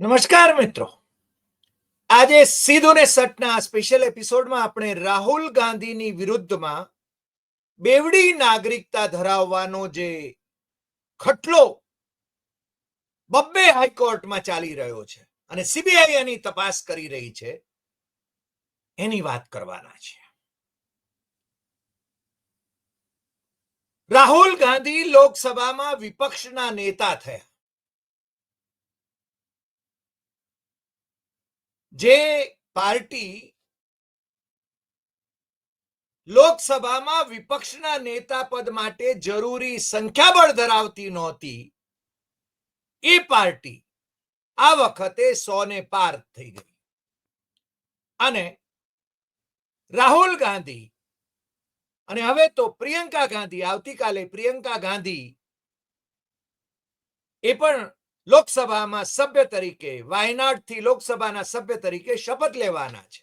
નમસ્કાર મિત્રો. આજે સીધું ને સટના સ્પેશિયલ એપિસોડમાં આપણે રાહુલ ગાંધીની વિરુદ્ધમાં બેવડી નાગરિકતા ધરાવવાનો જે ખટલો બબ્બે હાઈકોર્ટમાં ચાલી રહ્યો છે અને સીબીઆઈ એની તપાસ કરી રહી છે, એની વાત કરવાના છે. રાહુલ ગાંધી લોકસભામાં વિપક્ષના નેતા થયા. જે પાર્ટી લોકસભામાં વિપક્ષના નેતા પદ માટે જરૂરી સંખ્યાબળ ધરાવતી નહોતી. એ પાર્ટી આ વખતે સોને પાર થઈ ગઈ. અને રાહુલ ગાંધી અને હવે તો પ્રિયંકા ગાંધી, આવતીકાલે પ્રિયંકા ગાંધી એ પણ લોકસભામાં સભ્ય તરીકે, વાયનાડથી લોકસભાના સભ્ય તરીકે શપથ લેવાના છે.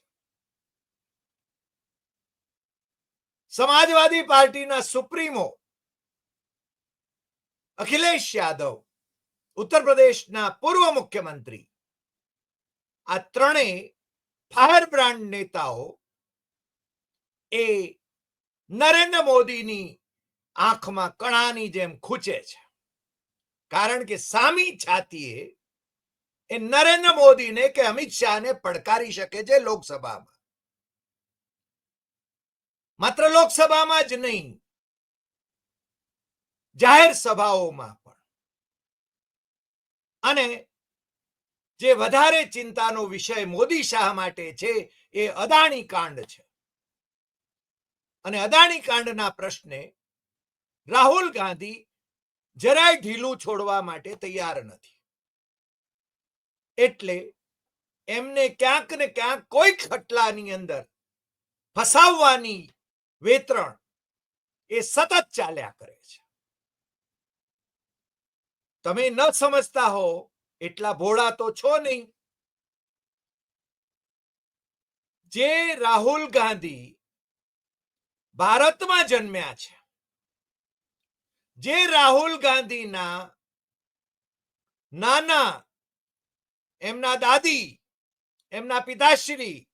સમાજવાદી પાર્ટીના સુપ્રીમો અખિલેશ યાદવ, ઉત્તર પ્રદેશના પૂર્વ મુખ્યમંત્રી, આ ત્રણેય ફાયર બ્રાન્ડ નેતાઓ એ નરેન્દ્ર મોદીની આંખમાં કણાની જેમ ખૂચે છે. કારણ કે સામી છાતીએ એ નરેન્દ્ર મોદીને કે અમિત શાહને પડકારી શકે છે લોકસભામાં. માત્ર લોકસભામાં જ નહીં, જાહેર સભાઓમાં પણ. અને જે વધારે ચિંતાનો વિષય મોદી શાહ માટે છે એ અદાણી કાંડ છે. અને અદાણી કાંડના પ્રશ્ને રાહુલ ગાંધી જરાય ઢીલું છોડવા માટે તૈયાર નથી. એટલે એમને ક્યાંક ને ક્યાંક કોઈ ખટલાની અંદર ફસાવવાની વેતરણ એ સતત ચાલ્યા કરે છે. તમે ન સમજતા હો એટલા ભોળા તો છો નહીં. જે રાહુલ ગાંધી ભારતમાં જન્મ્યા છે જે રાહુલ ગાંધીના નાના, એમના દાદી, એમના પિતાશ્રી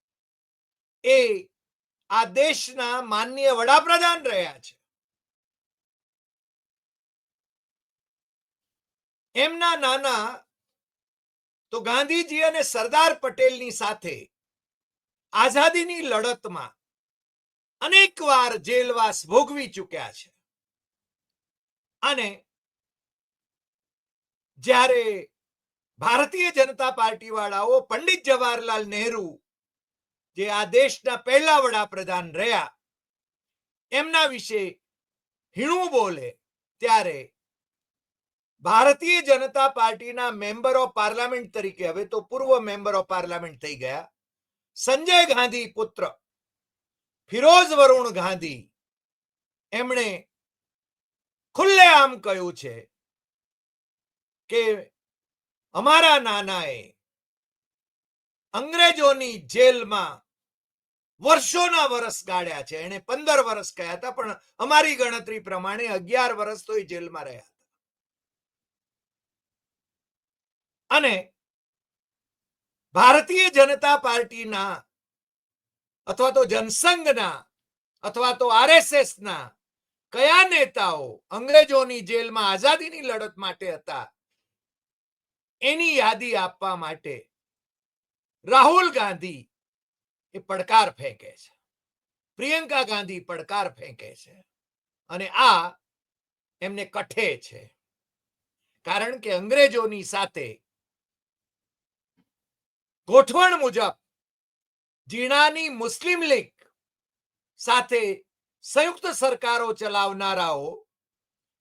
એ આ દેશના માનનીય વડાપ્રધાન રહ્યા છે. એમના નાના, તો ગાંધીજી અને સરદાર પટેલની સાથે આઝાદીની લડતમાં અનેક વાર જેલવાસ ભોગવી ચૂક્યા છે. અને જ્યારે ભારતીય જનતા પાર્ટી વાળાઓ પંડિત જવાહરલાલ નહેરુ, જે આ દેશના પહેલા વડાપ્રધાન રહ્યા, એમના વિશે હીણું બોલે ત્યારે ભારતીય જનતા પાર્ટીના મેમ્બર ઓફ પાર્લામેન્ટ તરીકે, હવે તો પૂર્વ મેમ્બર ઓફ પાર્લામેન્ટ થઈ ગયા, સંજય ગાંધી પુત્ર, ફિરોઝ વરુણ ગાંધી, એમણે ખુલ્લેઆમ કહ્યું છે કે અમારા નાનાએ અંગ્રેજોની જેલમાં વર્ષોના વર્ષ ગાળ્યા છે. એને પંદર વર્ષ કહ્યા હતા, પણ અમારી ગણતરી પ્રમાણે અગિયાર વર્ષ તો એ જેલમાં રહ્યા હતા. અને ભારતીય જનતા પાર્ટીના અથવા તો જનસંઘના અથવા તો આરએસએસ ના કયા નેતાઓ અંગ્રેજોની જેલમાં આઝાદીની લડત માટે હતા? એની યાદી આપવા માટે રાહુલ ગાંધી એ પડકાર ફેંકે છે. પ્રિયંકા ગાંધી પડકાર ફેંકે છે. અને આ એમને કઠે છે. કારણ કે અંગ્રેજોની સાથે ગોઠવણ મુજબ જીણાની મુસ્લિમ લીગ સાથે સંયુક્ત સરકારો ચલાવનારાઓ,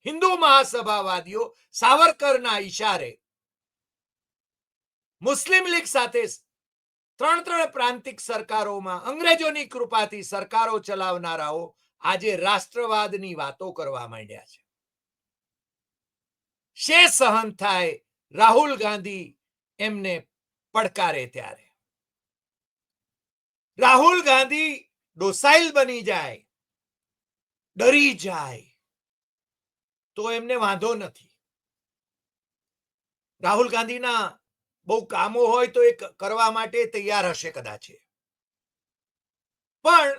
હિન્દુ મહાસભાવાદીઓ, સાવરકરના ઈશારે, મુસ્લિમ લીગ સાથે ત્રણ ત્રણ પ્રાંતિક સરકારોમાં, અંગ્રેજોની કૃપાથી સરકારો ચલાવનારાઓ આજે રાષ્ટ્રવાદની વાતો કરવા માંડ્યા છે. શે સહન થાય રાહુલ ગાંધી એમને પડકારે ત્યારે. રાહુલ ગાંધી ડોસાઇલ બની જાય. ડરી જાય, તો એમને વાંધો નથી. રાહુલ ગાંધીના બહુ કામો હોય તો એ કરવા માટે તૈયાર હશે કદાચ પણ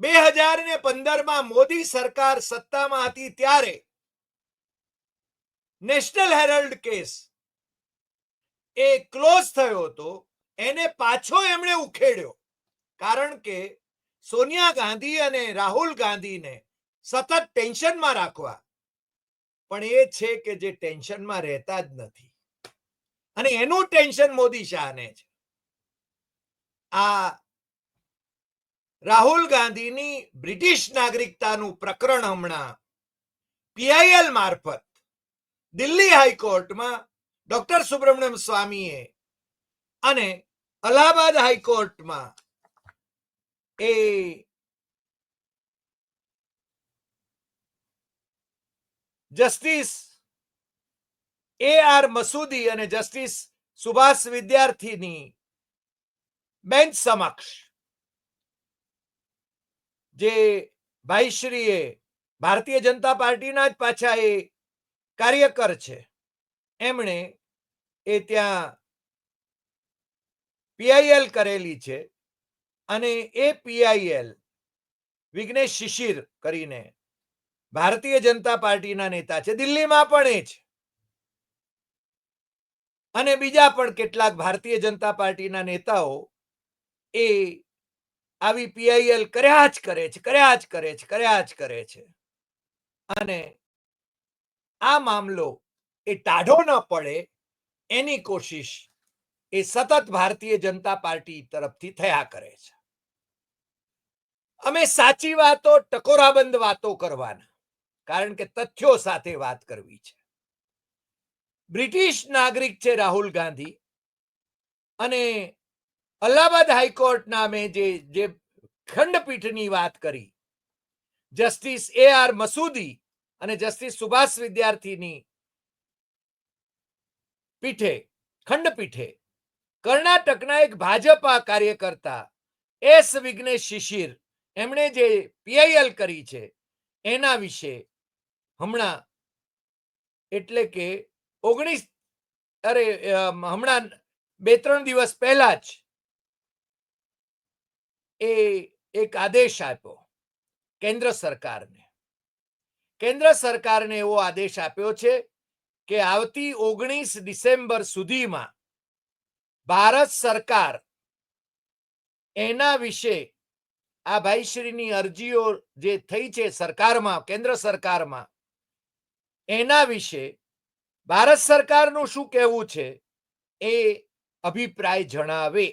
બે હજાર ને પંદરમાં મોદી સરકાર સત્તામાં હતી ત્યારે નેશનલ હેરલ્ડ કેસ એ ક્લોઝ થયો હતો, એને પાછો એમણે ઉખેડ્યો. કારણ કે સોનિયા ગાંધી અને રાહુલ ગાંધીને સતત ટેન્શનમાં રાખવા. પણ એ છે કે જે ટેન્શનમાં રહેતા જ નથી. અને એનું ટેન્શન મોદી શાહને છે. આ રાહુલ ગાંધીની બ્રિટિશ નાગરિકતાનું પ્રકરણ હમણાં પીઆઈએલ મારફત દિલ્હી હાઈકોર્ટમાં ડોક્ટર સુબ્રમણ્યમ સ્વામીએ અને અલ્હાબાદ હાઈકોર્ટમાં એ જસ્ટિસ એ આર મસૂદી અને જસ્ટિસ સુભાષ વિદ્યાર્થીની બેન્ચ સમક્ષ જે ભાઈશ્રીએ ભારતીય જનતા પાર્ટીના જ પાછા એ કાર્યકર છે. એમણે એ ત્યાં પીઆઈએલ કરેલી છે. અને એ પીઆઈએલ વિઘ્નેશ શિશિર કરીને ભારતીય જનતા પાર્ટીના નેતા છે. દિલ્હીમાં પણ એ છે અને બીજા પણ કેટલાક ભારતીય જનતા પાર્ટીના નેતાઓ એ આવી પીઆઈએલ કર્યા જ કરે છે, કર્યા જ કરે છે, કર્યા જ કરે છે. અને આ મામલો એ ટાઢો ન પડે એની કોશિશ એ સતત ભારતીય જનતા પાર્ટી તરફથી થયા કરે છે. અમે સાચી વાતો, ટકોરાબંધ વાતો કરવાના, કારણ કે તથ્યો સાથે વાત કરવી છે. બ્રિટિશ નાગરિક છે રાહુલ ગાંધી અને અલ્હાબાદ હાઈકોર્ટ નામે જે જે ખંડપીઠની વાત કરી, જસ્ટિસ એ આર મસૂદી અને જસ્ટિસ સુભાષ વિદ્યાર્થીની પીઠે, ખંડપીઠે કર્ણાટકના એક ભાજપા કાર્યકર્તા એસ વિઘ્નેશ શિશિર એમણે જે પીઆઈએલ કરી છે, એના વિશે હમણાં એટલે કે ઓગણીસ, અરે હમણાં બે ત્રણ દિવસ પહેલા જ એ એક આદેશ આપ્યો કેન્દ્ર સરકારને. કેન્દ્ર સરકારને એવો આદેશ આપ્યો છે કે આવતી ઓગણીસ ડિસેમ્બર સુધીમાં ભારત સરકાર એના વિશે આ ભાઈશ્રીની અરજીઓ જે થઈ છે સરકારમાં, કેન્દ્ર સરકારમાં, એના વિશે ભારત સરકારનું શું કહેવું છે એ અભિપ્રાય જણાવે.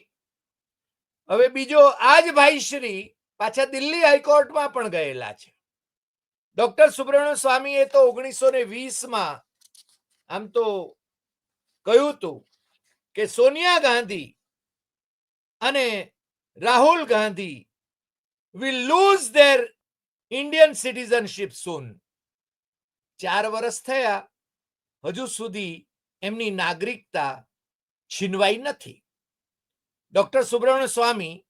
હવે બીજો, આ જ ભાઈશ્રી પાછા દિલ્હી હાઈકોર્ટમાં પણ ગયેલા છે. ડોક્ટર સુબ્રમણ્ય સ્વામીએ તો ઓગણીસો ને વીસમાં આમ તો કહ્યું હતું કે સોનિયા ગાંધી અને Rahul Gandhi will lose their Indian citizenship soon. ચાર વર્ષ થયા. હજુ સુધી એમની નાગરિકતા છીનવાઈ નથી. ડોક્ટર સુબ્રમણ્ય સ્વામી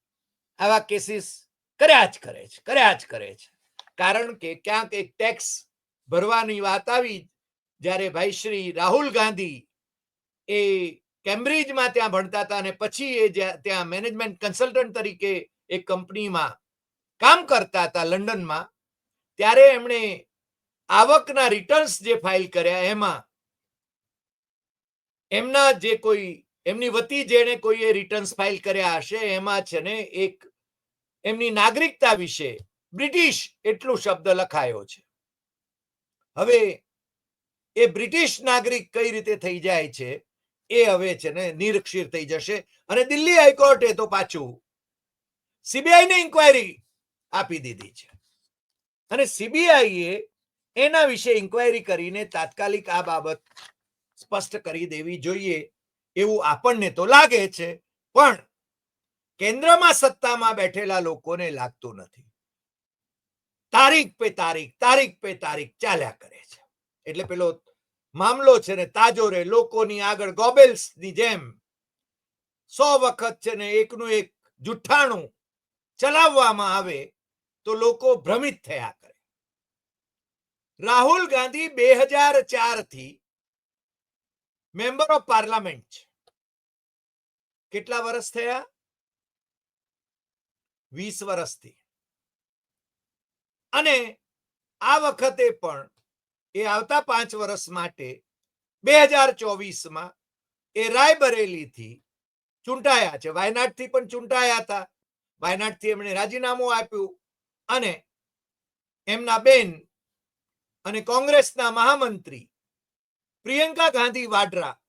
આવા કેસીસ કર્યા જ કરે છે, કર્યા જ કરે છે. કારણ કે ક્યાંક એક ટેક્સ ભરવાની વાત આવી જ્યારે ભાઈ શ્રી રાહુલ ગાંધી એ કેમ્બ્રિજમાં ત્યાં ભણતા હતા અને પછી એ ત્યાં મેનેજમેન્ટ કન્સલ્ટન્ટ તરીકે એક કંપનીમાં કામ કરતા હતા લંડનમાં, ત્યારે એમણે આવકના રિટર્ન્સ જે ફાઇલ કર્યા, એમાં એમના જે કોઈ, એમની વતી જેણે કોઈએ રિટર્ન્સ ફાઇલ કર્યા હશે, એમાં છે ને એક એમની નાગરિકતા વિશે બ્રિટિશ એટલું શબ્દ લખાયો છે. હવે એ બ્રિટિશ નાગરિક કઈ રીતે થઈ જાય છે, એ હવે છે ને નિરક્ષીર થઈ જશે. અને દિલ્હી હાઈકોર્ટે તો પાછું સીબીઆઈ ને ઇન્કવાયરી આપી દીધી છે. અને સીબીઆઈએ એના વિશે ઇન્કવાયરી કરીને તાત્કાલિક આ બાબત સ્પષ્ટ કરી દેવી જોઈએ એવું આપણને તો લાગે છે, પણ કેન્દ્રમાં સત્તામાં બેઠેલા લોકોને લાગતું નથી. તારીખ પે તારીખ તારીખ પે તારીખ ચાલ્યા કરે છે. એટલે પેલો મામલો છે ને તાજો રે, લોકોની આગળ ગોબેલ્સની જેમ સો વખત છે ને એકનું એક જુઠ્ઠાણું ચલાવવામાં આવે તો લોકો ભ્રમિત થયા કરે. રાહુલ ગાંધી બે હજાર ચારથી મેમ્બર ઓફ પાર્લામેન્ટ છે. કેટલા વર્ષ થયા? વીસ વર્ષથી અને આ વખતે પણ એ આવતા પાંચ વર્ષ માટે બે હજાર ચોવીસમાં એ રાયબરેલીથી ચૂંટાયા છે. વાયનાડથી પણ ચૂંટાયા હતા. વાયનાડથી એમણે રાજીનામું આપ્યું. અને એમના બેન અને કોંગ્રેસના મહામંત્રી પ્રિયંકા ગાંધી વાડરા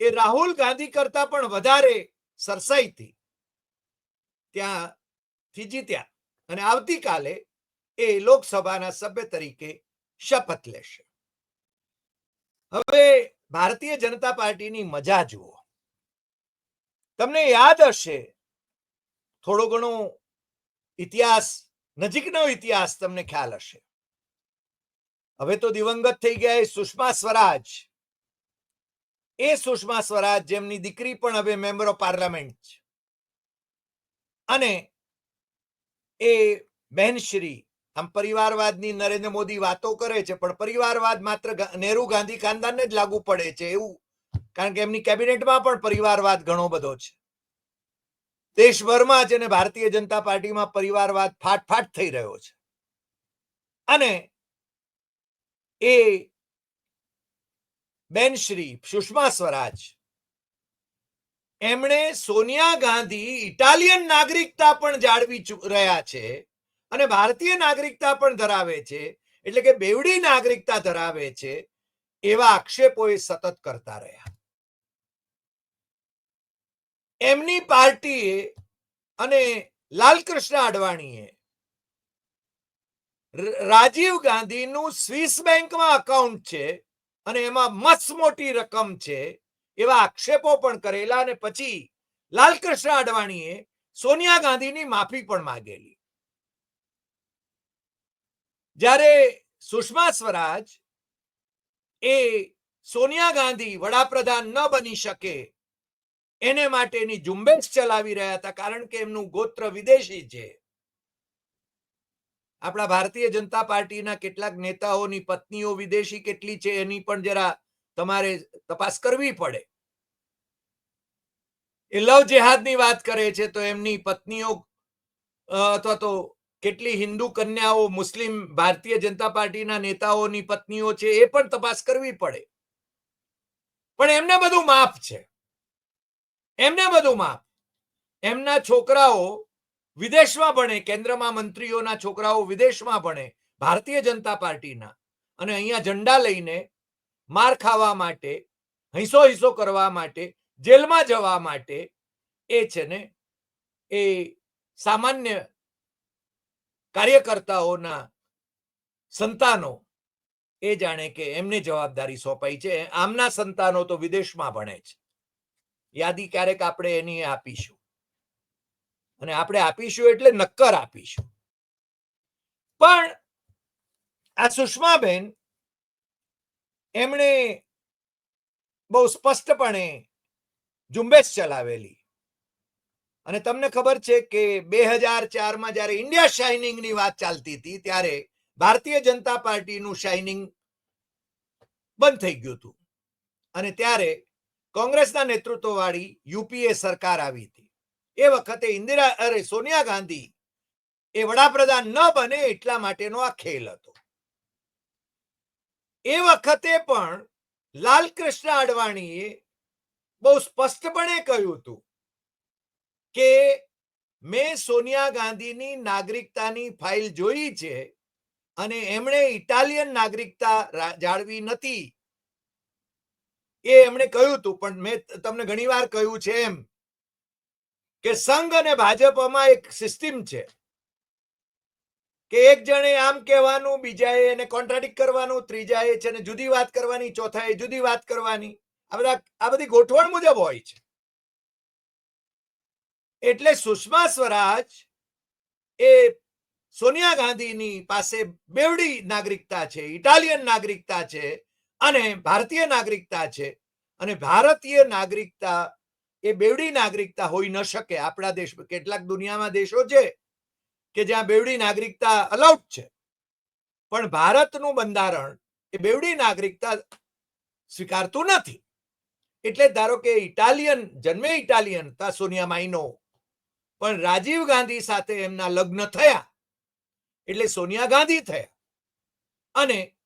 એ રાહુલ ગાંધી કરતા પણ વધારે સરસાઈથી ત્યાંથી જીત્યા અને આવતીકાલે એ લોકસભાના સભ્ય તરીકે શપથ લેશે. હવે ભારતીય જનતા પાર્ટીની મજા જુઓ. તમને યાદ હશે થોડો ઘણો ઇતિહાસ નજીકનો ઇતિહાસ તમને ખ્યાલ હશે. હવે તો દિવંગત થઈ ગયા સુષ્મા સ્વરાજ. એ સુષ્મા સ્વરાજ જેમની દીકરી પણ હવે મેમ્બર ઓફ પાર્લામેન્ટ છે. અને એ બહેનશ્રી આમ પરિવારવાદની નરેન્દ્ર મોદી વાતો કરે છે, પણ પરિવારવાદ માત્ર નેહરુ ગાંધી ખાનદાનને જ લાગુ પડે છે એવું, કારણ કે એમની કેબિનેટમાં પણ પરિવારવાદ ઘણો બધો છે. દેશભરમાં જ અને ભારતીય જનતા પાર્ટીમાં પરિવારવાદ ફાટફાટ થઈ રહ્યો છે. અને એ બેન સુષ્મા સ્વરાજ, એમણે સોનિયા ગાંધી ઇટાલિયન નાગરિકતા પણ જાળવી રહ્યા છે અને ભારતીય નાગરિકતા પણ ધરાવે છે, એટલે કે બેવડી નાગરિકતા ધરાવે છે, એવા આક્ષેપો એ સતત કરતા રહ્યા. એમની પાર્ટીએ અને લાલકૃષ્ણ અડવાણીએ રાજીવ ગાંધીનું સ્વિસ બેંકમાં અકાઉન્ટ છે અને એમાં મસ્ત મોટી રકમ છે એવા આક્ષેપો પણ કરેલા અને પછી લાલકૃષ્ણ અડવાણીએ સોનિયા ગાંધીની માફી પણ માંગેલી. જ્યારે સુષ્મા સ્વરાજ એ સોનિયા ગાંધી વડાપ્રધાન ન બની શકે એને માટેની ઝુંબેશ ચલાવી રહ્યા હતા, કારણ કે એમનું ગોત્ર વિદેશી છે. આપણા ભારતીય જનતા પાર્ટીના કેટલાક નેતાઓની પત્નીઓ વિદેશી કેટલી છે, એની પણ જરા તમારે તપાસ કરવી પડે. એ લવ જેહાદની વાત કરે છે, તો એમની પત્નીઓ અથવા તો કેટલી હિન્દુ કન્યાઓ, મુસ્લિમ ભારતીય જનતા પાર્ટીના નેતાઓની પત્નીઓ છે, એ પણ તપાસ કરવી પડે. પણ એમને બધું માફ છે. એમને બધું માપ એમના છોકરાઓ વિદેશમાં ભણે, કેન્દ્રમાં મંત્રીઓના છોકરાઓ વિદેશમાં ભણે, ભારતીય જનતા પાર્ટીના. અને અહીંયા ઝંડા લઈને માર ખાવા માટે, હિંસો હિંસો કરવા માટે, જેલમાં જવા માટે એ છે ને, એ સામાન્ય કાર્યકર્તાઓના સંતાનો એ જાણે કે એમને જવાબદારી સોંપાઈ છે. આમના સંતાનો તો વિદેશમાં ભણે છે. યાદી ક્યારેક આપણે એની આપીશું. અને આપણે આપીશું એટલે નક્કર આપીશું. પણ આ સુષ્માબેન એમણે બહુ સ્પષ્ટપણે ઝુંબેશ ચલાવેલી. અને તમને ખબર છે કે બે હજાર ચારમાં જ્યારે ઇન્ડિયા શાઇનિંગની વાત ચાલતી હતી ત્યારે ભારતીય જનતા પાર્ટીનું શાઇનિંગ બંધ થઈ ગયું હતું. અને ત્યારે કોંગ્રેસના નેતૃત્વવાળી યુપીએ સરકાર આવી હતી. એ વખતે ઇન્દિરા, અરે સોનિયા ગાંધી એ વડાપ્રધાન ન બને એટલા માટેનો આ ખેલ હતો. એ વખતે પણ લાલકૃષ્ણ અડવાણીએ બહુ સ્પષ્ટપણે કહ્યું હતું કે મેં સોનિયા ગાંધીની નાગરિકતાની ફાઇલ જોઈ છે અને એમણે ઇટાલિયન નાગરિકતા જાળવી નથી. એ એમણે કહ્યું હતું પણ મેં તમને ઘણીવાર કહ્યું છે એમ કે સંઘ અને ભાજપમાં એક સિસ્ટમ છે. કે એક જણે આમ કહેવાનું, બીજાએ એને કોન્ટ્રાડિક્ટ કરવાનું, ત્રીજાએ છે જુદી વાત કરવાની, ચોથાએ જુદી વાત કરવાની. આ બધા, આ બધી ગોઠવણ મુજબ હોય છે. એટલે સુષ્મા સ્વરાજ એ સોનિયા ગાંધીની પાસે બેવડી નાગરિકતા છે, ઇટાલિયન નાગરિકતા છે અને ભારતીય નાગરિકતા છે. અને ભારતીય નાગરિકતા એ બેવડી નાગરિકતા હોઈ ન શકે. આપણા દેશ, કેટલાક દુનિયામાં દેશો છે કે જ્યાં બેવડી નાગરિકતા અલાઉડ છે. પણ ભારતનું બંધારણ એ બેવડી નાગરિકતા સ્વીકારતું નથી. એટલે ધારો કે ઇટાલિયન, જન્મે ઇટાલિયન તા સોનિયા માઇનો પણ રાજીવ ગાંધી સાથે એમના લગ્ન થયા. એટલે સોનિયા ગાંધી થયા. અને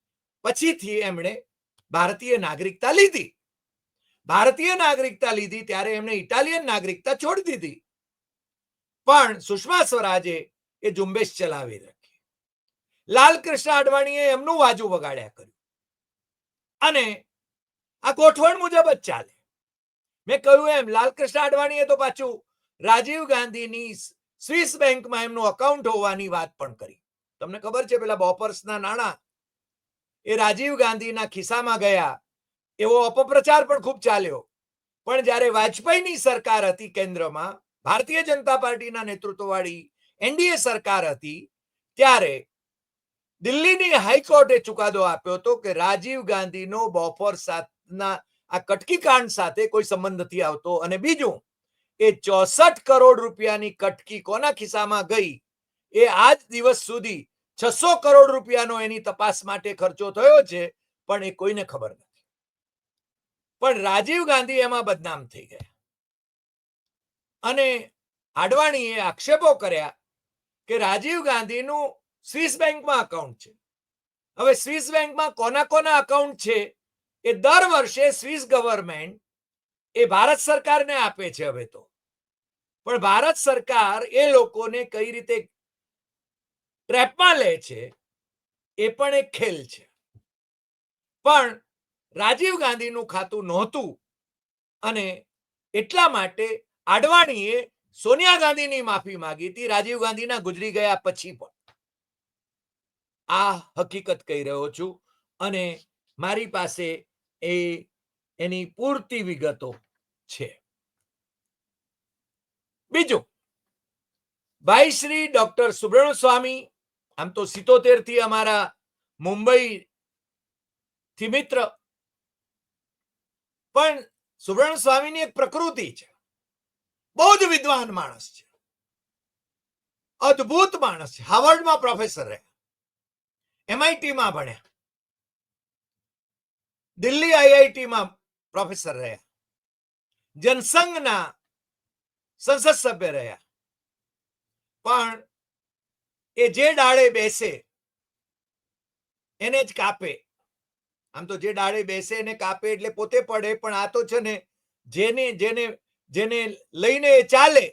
પછીથી એમણે ભારતીય નાગરિકતા લીધી. ભારતીય નાગરિકતા લીધી ત્યારે એમણે ઇટાલિયન નાગરિકતા છોડી દીધી. પણ સુષ્મા સ્વરાજે એ ઝુંબેશ ચલાવી રાખી. લાલકૃષ્ણ અડવાણીએ એમનું વાજુ વગાડ્યા કર્યું. અને આ ગોઠવણ મુજબ જ ચાલે. મેં કહ્યું એમ, લાલકૃષ્ણ અડવાણીએ તો પાછું રાજીવ ગાંધીની સ્વિસ બેંકમાં એમનું અકાઉન્ટ હોવાની વાત પણ કરી. તમને ખબર છે, પેલા બોપર્સના નાણાં એ રાજીવ ગાંધીના ખિસ્સામાં ગયા. એવો અપપ્રચાર પણ ખૂબ ચાલ્યો. પણ જ્યારે વાજપેયીની સરકાર હતી કેન્દ્રમાં, ભારતીય જનતા પાર્ટીના નેતૃત્વવાળી એનડીએ સરકાર હતી, ત્યારે દિલ્હીની હાઈકોર્ટે ચુકાદો આપ્યો હતો કે રાજીવ ગાંધીનો બોફોર સાથના આ કટકી કાંડ સાથે કોઈ સંબંધ નથી આવતો. અને બીજું, એ ચોસઠ કરોડ રૂપિયાની કટકી કોના ખિસ્સામાં ગઈ? એ આજ દિવસ સુધી છસો કરોડ રૂપિયાનો એની તપાસ માટે ખર્ચો થયો છે, પણ એ કોઈને ખબર નથી. પણ રાજીવ ગાંધી એમાં બદનામ થઈ ગયા. અને આડવાણીએ આક્ષેપો કર્યા કે રાજીવ ગાંધીનું સ્વિસ બેંકમાં અકાઉન્ટ છે. હવે સ્વિસ બેંકમાં કોના કોના અકાઉન્ટ છે, એ દર વર્ષે સ્વિસ ગવર્મેન્ટ એ ભારત સરકારને આપે છે હવે તો. પણ ભારત સરકાર એ લોકોને કઈ રીતે ટ્રેપમાં લે છે, એ પણ એક ખેલ છે. પણ રાજીવ ગાંધીનું ખાતું નહોતું અને એટલા માટે આડવાણીએ સોનિયા ગાંધીની માફી માંગી હતી, રાજીવ ગાંધીના ગુજરી ગયા પછી પણ. આ હકીકત કહી રહ્યો છું અને મારી પાસે એ, એની પૂરતી વિગતો છે. બીજું, ભાઈ શ્રી ડોક્ટર સુબ્રમણ સ્વામી આમ તો સિત્તોતેરથી અમારા મુંબઈ થી મિત્ર. પણ સુવર્ણ સ્વામીની એક પ્રકૃતિ છે. બહુ જ વિદ્વાન માણસ છે. અદ્ભુત માણસ છે. હાર્વર્ડમાં પ્રોફેસર રહ્યા. એમઆઈટીમાં ભણ્યા. દિલ્હી આઈઆઈટીમાં પ્રોફેસર રહ્યા. જનસંઘના સંસદ સભ્ય રહ્યા. પણ એ જે ડાળે બેસે, એને જ કાપે. આમ તો જે ડાળે બેસે એને કાપે એટલે પોતે પડે, પણ આ તો છે ને, જેને જેને જેને લઈને ચાલે,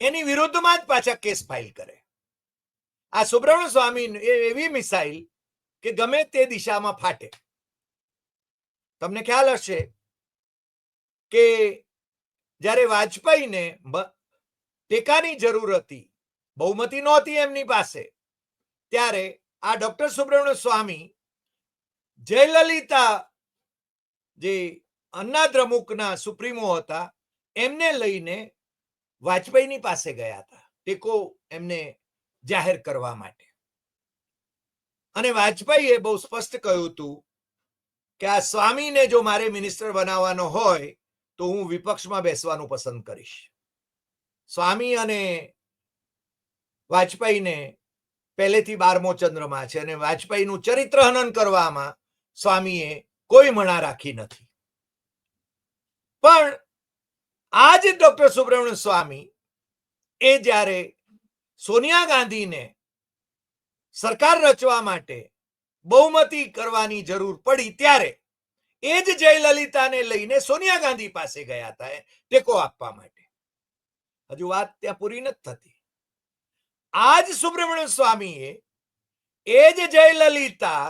એની વિરુદ્ધમાં જ પાછા કેસ ફાઇલ કરે. આ સુબ્રમણ્ય સ્વામી એવી મિસાઇલ કે ગમે તે દિશામાં ફાટે. તમને ખ્યાલ હશે કે જ્યારે વાજપેયીને ટેકાની જરૂર હતી બહુમતી નહોતી એમની પાસે. ત્યારે આ ડોક્ટર સુબ્રમણ્ય સ્વામી જયલલિતા જે અન્નાદ્રમુકના સુપ્રીમો હતા, એમને લઈને વાજપેયીની પાસે ગયા હતા. ટેકો એમને જાહેર કરવા માટે. અને વાજપેયીએ બહુ સ્પષ્ટ કહ્યું હતું કે આ સ્વામીને જો મારે મિનિસ્ટર બનાવવાનો હોય તો હું વિપક્ષમાં બેસવાનું પસંદ કરીશ. સ્વામી અને વાજપેયીને પહેલેથી બારમો ચંદ્રમાં છે અને વાજપેયીનું ચરિત્ર હનન કરવામાં સ્વામીએ કોઈ મણા રાખી નથી. પણ આજ ડોક્ટર સુબ્રમણ્ય સ્વામી એ જ્યારે સોનિયા ગાંધીને સરકાર રચવા માટે બહુમતી કરવાની જરૂર પડી ત્યારે એ જ જયલલિતાને લઈને સોનિયા ગાંધી પાસે ગયા હતા ટેકો આપવા માટે. હજુ વાત ત્યાં પૂરી નથી થતી. આજ સુબ્રમણ્ય સ્વામીએ એ જ જયલલિતા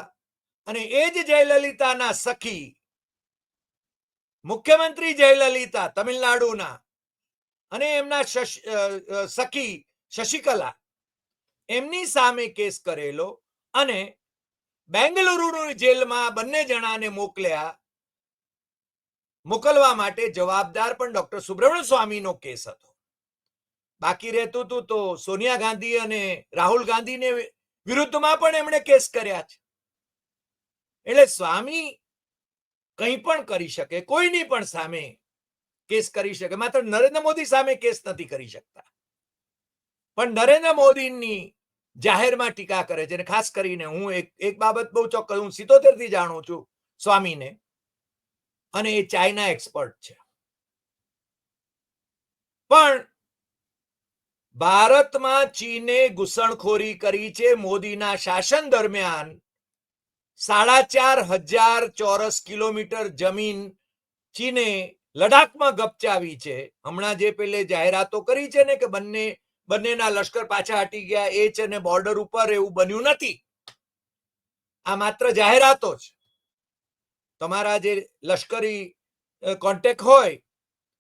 અને એ જ જયલલિતાના સખી મુખ્યમંત્રી જયલલિતા તમિલનાડુના અને એમના સખી શશિકલા એમની સામે કેસ કરેલો અને બેંગલુરુની જેલમાં બંને જણાને મોકલ્યા મોકલવા માટે જવાબદાર પણ ડોક્ટર સુબ્રમણ્ય સ્વામીનો કેસ હતો. બાકી રહેતું હતું તો સોનિયા ગાંધી અને રાહુલ ગાંધીને વિરુદ્ધમાં પણ એમણે કેસ કર્યા છે. એટલે સ્વામી કંઈ પણ કરી શકે, કોઈની પણ સામે કેસ કરી શકે, માત્ર નરેન્દ્ર મોદી સામે કેસ નથી કરી શકતા. પણ નરેન્દ્ર મોદીની જાહેરમાં ટીકા કરે છે અને ખાસ કરીને હું એક એક બાબત બહુ ચોક્કસ, હું સિત્તોતેરથી જાણું છું સ્વામીને અને એ ચાઇના એક્સપર્ટ છે. પણ ભારતમાં ચીને ઘૂસણખોરી કરી છે મોદીના શાસન દરમિયાન. સાડા ચાર હજાર ચોરસ કિલોમીટર જમીન ચીને લડાખમાં ગપચાવી છે. હમણાં જે પેલે જાહેરાતો કરી છે ને કે બંને, બંનેના લશ્કર પાછા હટી ગયા, એ છે ને બોર્ડર ઉપર એવું બન્યું નથી. આ માત્ર જાહેરાતો જ. તમારા જે લશ્કરી કોન્ટેક હોય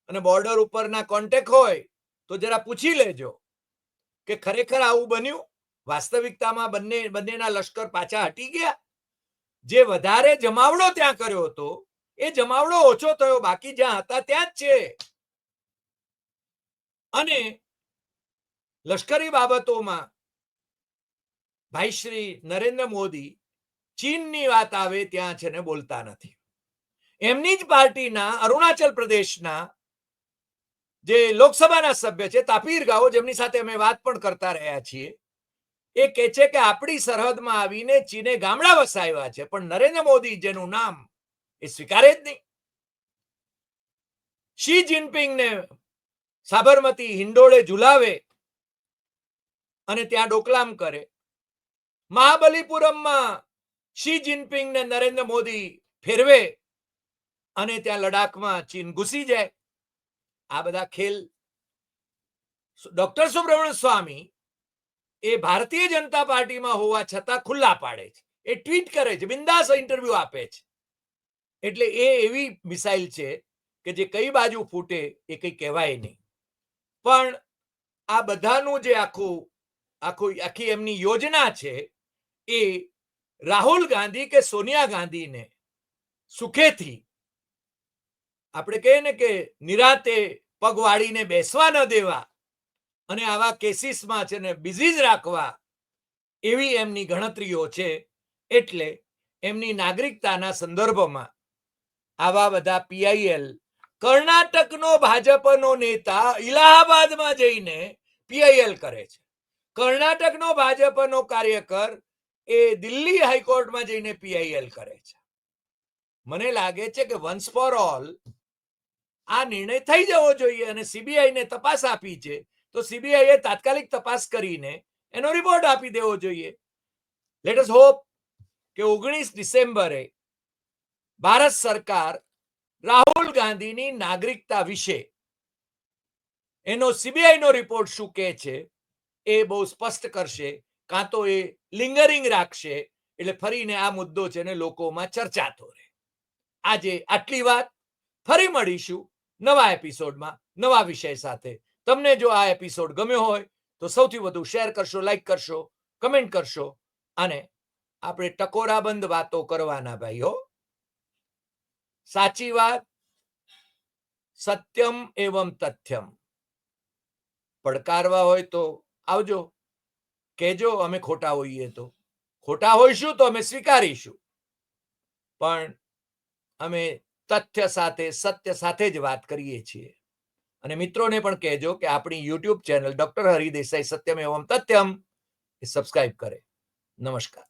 અને બોર્ડર ઉપરના કોન્ટેક હોય તો જરા પૂછી લેજો. કે ખરેખર આવું બન્યું? વાસ્તવિકતામાં બંને, બંનેના લશ્કર પાછા હટી ગયા? જે વધારે જમાવડો ત્યાં કર્યો હતો, એ જમાવડો ઓછો થયો, બાકી જ્યાં હતા ત્યાં જ છે. અને લશ્કરી બાબતોમાં ભાઈ શ્રી નરેન્દ્ર મોદી ચીનની વાત આવે ત્યાં છે ને બોલતા નથી. એમની જ પાર્ટીના અરુણાચલ પ્રદેશના જે લોકસભાના સભ્ય છે, તાપીર ગાઓ જેમની સાથે અમે વાત પણ કરતા રહ્યા છીએ, એ કહે છે કે આપણી સરહદમાં આવીને ચીને ગામડા વસાવ્યા છે, પણ નરેન્દ્ર મોદી જેનું નામ એ સ્વીકારે જ નહીં. શી જિનપિંગને સાબરમતી હિંડોળે ઝુલાવે અને ત્યાં ડોકલામ કરે? મહાબલીપુરમમાં શી જિનપિંગ ને નરેન્દ્ર મોદી ફેરવે અને ત્યાં લડાખમાં ચીન ઘૂસી જાય? આ બધા ખેલ ડોક્ટર સુબ્રમણ્ય સ્વામી એ ભારતીય જનતા પાર્ટીમાં હોવા છતાં ખુલ્લા પાડે છે. એ ટ્વીટ કરે છે, બિંદાસ ઇન્ટરવ્યુ આપે છે. એટલે એ એવી મિસાઇલ છે કે જે કઈ બાજુ ફૂટે એ કઈ કહેવાય નહીં. પણ આ બધાનું જે આખું આખું, આખી એમની યોજના છે એ રાહુલ ગાંધી કે સોનિયા ગાંધીને સુખેથી આપણે કહીએ ને કે નિરાતે પગ વાળીને બેસવા ન દેવા અને આવા કેસીસમાં છે ને બિઝી જ રાખવા એવી એમની ગણતરીઓ છે. એટલે એમની નાગરિકતાના સંદર્ભમાં આવા બધા પીઆઈએલ કર્ણાટકનો ભાજપનો નેતા ઇલાહાબાદમાં જઈને પીઆઈએલ કરે છે. કર્ણાટકનો ભાજપનો કાર્યકર એ દિલ્હી હાઈકોર્ટમાં જઈને પીઆઈએલ કરે છે. મને લાગે છે કે વન્સ ફોર ઓલ આ નિર્ણય થઈ જવો જોઈએ અને સીબીઆઈ ને તપાસ આપી છે, તો સીબીઆઈએ તાત્કાલિક તપાસ કરીને એનો રિપોર્ટ આપી દેવો જોઈએ. લેટ અસ હોપ કે ઓગણીસ ડિસેમ્બરે ભારત સરકાર રાહુલ ગાંધીની નાગરિકતા વિશે એનો સીબીઆઈ નો રિપોર્ટ શું કહે છે એ બહુ સ્પષ્ટ કરશે, કાં તો એ લિંગરિંગ રાખશે, એટલે ફરીને આ મુદ્દો છે ને લોકોમાં ચર્ચાતો રહે. આજે આટલી વાત, ફરી મળીશું. નવા એપિસોડમાં, નવા વિષય સાથે. તમને જો આ એપિસોડ ગમ્યો હોય, તો સૌથી વધુ શેર કરશો, લાઈક કરશો, કમેન્ટ કરશો અને આપણે ટકોરાબંધ વાતો કરવાના ભાઈઓ સાચી વાત, સત્યમ એવમ તથ્યમ. પડકારવા હોય તો આવજો. કહેજો, અમે ખોટા હોઈએ તો. ખોટા હોઈશું તો અમે સ્વીકારીશું. પણ અમે તથ્ય સાથે, સત્ય સાથે જ વાત કરીએ છીએ. અને મિત્રોને પણ કહેજો કે આપણી યુટ્યુબ ચેનલ ડોક્ટર હરિદેસાઈ સત્યમ એવમ તથ્યમ એ સબસ્ક્રાઇબ કરે. નમસ્કાર.